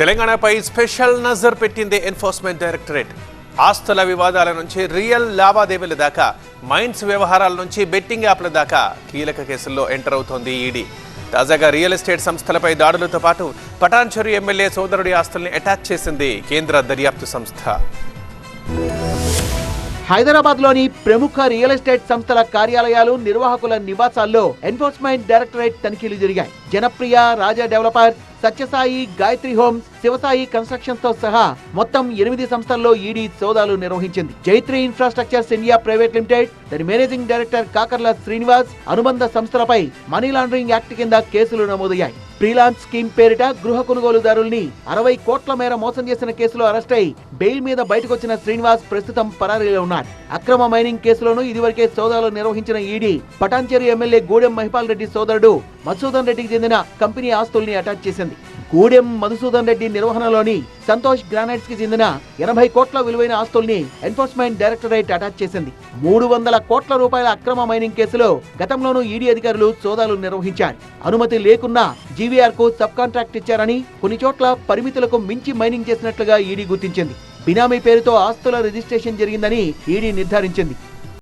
తెలంగాణపై స్పెషల్ నజర్ పెట్టింది enforcement directorate. ఆస్తుల వివాదాల నుంచి రియల్ లావాదేవీల దాకా మైన్స్ వ్యవహారాల నుంచి బెట్టింగ్ యాప్ల దాకా కీలక కేసుల్లో ఎంటర్ అవుతోంది ఈడీ. తాజాగా రియల్ ఎస్టేట్ సంస్థలపై దాడులతో పాటు పటాన్చెరు ఎమ్మెల్యే సోదరుడి ఆస్తుల్ని అటాచ్ చేసింది కేంద్ర దర్యాప్తు సంస్థ. హైదరాబాద్లోని ప్రముఖ రియల్ ఎస్టేట్ సంస్థల కార్యాలయాలు నిర్వాహకుల నివాసాల్లో ఎన్ఫోర్స్మెంట్ డైరెక్టరేట్ తనిఖీలు జరిగాయి. జనప్రియ రాజా డెవలపర్ సత్యసాయి గాయత్రి హోమ్స్ శివసాయి కన్స్ట్రక్షన్స్తో సహా మొత్తం ఎనిమిది సంస్థల్లో ఈడీ సోదాలు నిర్వహించింది. Jaitri infrastructures India private limited దాని మేనేజింగ్ డైరెక్టర్ కాకర్ల శ్రీనివాస్ అనుబంధ సంస్థలపై మనీ లాండరింగ్ యాక్ట్ కింద కేసులు నమోదయ్యాయి. ఫ్రీలాన్స్ స్కీమ్ పేరిట గృహ కొనుగోలుదారుల్ని అరవై కోట్ల మేర మోసం చేసిన కేసులో అరెస్ట్ అయి బెయిల్ మీద బయటకు వచ్చిన శ్రీనివాస్ ప్రస్తుతం పరారీలో ఉన్నారు. అక్రమ మైనింగ్ కేసులోనూ ఇదివరకే సోదాలు నిర్వహించిన ఈడీ పటాన్చేరు ఎమ్మెల్యే గూడెం మహిపాల్ రెడ్డి సోదరుడు మధుసూదన్ రెడ్డికి చెందిన కంపెనీ ఆస్తుల్ని అటాచ్ చేసింది. గూడెం మధుసూదన్ రెడ్డి నిర్వహణలోని సంతోష్ గ్రానైట్స్కి చెందిన ఎనభై కోట్ల విలువైన ఆస్తుల్ని ఎన్ఫోర్స్మెంట్ డైరెక్టరేట్ అటాచ్ చేసింది. మూడు వందల కోట్ల రూపాయల అక్రమ మైనింగ్ కేసులో గతంలోనూ ఈడీ అధికారులు సోదాలు నిర్వహించారు. అనుమతి లేకున్నా జీవీఆర్కు సబ్ కాంట్రాక్ట్ ఇచ్చారని కొన్ని చోట్ల పరిమితులకు మించి మైనింగ్ చేసినట్లుగా ఈడీ గుర్తించింది. బినామీ పేరుతో ఆస్తుల రిజిస్ట్రేషన్ జరిగిందని ఈడీ నిర్ధారించింది.